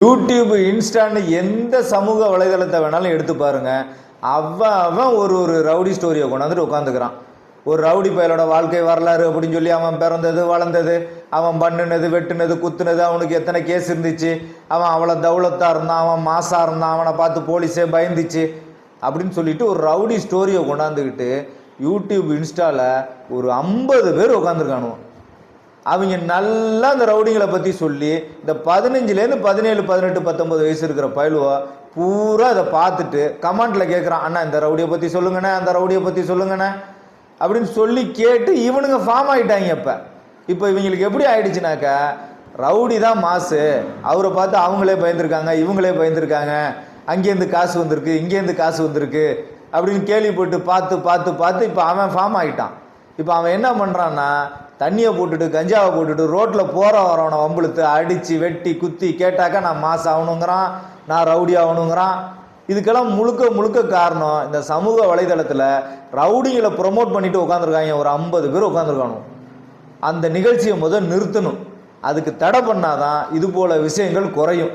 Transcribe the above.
YouTube இன்ஸ்டான்னு எந்த சமூக வலைதளத்தை வேணாலும் எடுத்து பாருங்க. அவன் அவன் ஒரு ஒரு ரவுடி ஸ்டோரியை கொண்டாந்துட்டு உட்காந்துக்கிறான் ஒரு ரவுடி பயலோட வாழ்க்கை வரலாறு அப்படின்னு சொல்லி அவன் பிறந்தது வளர்ந்தது அவன் பண்ணுனது வெட்டுனது குத்துனது அவனுக்கு எத்தனை கேஸ் இருந்துச்சு அவன் அவ்வளோ தௌலத்தாக இருந்தான் அவன் மாசாக இருந்தான் அவனை பார்த்து போலீஸே பயந்துச்சு அப்படின்னு சொல்லிட்டு ஒரு ரவுடி ஸ்டோரியை கொண்டாந்துக்கிட்டு யூடியூப் இன்ஸ்டாவில் ஒரு ஐம்பது பேர் உட்காந்துருக்கானுவோம் அவங்க நல்லா அந்த ரவுடிங்களை பற்றி சொல்லி இந்த பதினஞ்சுலேருந்து பதினேழு பதினெட்டு பத்தொம்பது வயசு இருக்கிற பயிலுவா பூரா அதை பார்த்துட்டு கமெண்ட்டில் கேட்குறான் அண்ணா இந்த ரவுடியை பற்றி சொல்லுங்கண்ணே அந்த ரவுடியை பற்றி சொல்லுங்கண்ணே அப்படின்னு சொல்லி கேட்டு இவனுங்க ஃபார்ம் ஆகிட்டாங்க இப்போ. இப்போ இவங்களுக்கு எப்படி ஆயிடுச்சுனாக்கா ரவுடி தான் மாசு. அவரை பார்த்து அவங்களே பயந்துருக்காங்க இவங்களே பயந்துருக்காங்க. அங்கேருந்து காசு வந்திருக்கு இங்கேருந்து காசு வந்திருக்கு அப்படின்னு கேள்விப்பட்டு பார்த்து பார்த்து பார்த்து இப்போ அவன் ஃபார்ம் ஆகிட்டான் இப்போ அவன் என்ன பண்ணுறான்னா தண்ணியை போட்டுட்டு கஞ்சாவை போட்டுட்டு ரோட்டில் போகிற வரவனை வம்புழுத்து அடித்து வெட்டி குத்தி கேட்டாக்கா நான் மாஸ் ஆகணுங்கிறான் நான் ரவுடி ஆகணுங்கிறான். இதுக்கெல்லாம் முழுக்க முழுக்க காரணம் இந்த சமூக வலைதளத்தில் ரவுடிங்களை ப்ரொமோட் பண்ணிட்டு உட்காந்துருக்காங்க ஒரு ஐம்பது பேர் உட்காந்துருக்கானு அந்த நிகழ்ச்சியை முதல் நிறுத்தணும். அதுக்கு தடை பண்ணாதான் இது போல விஷயங்கள் குறையும்.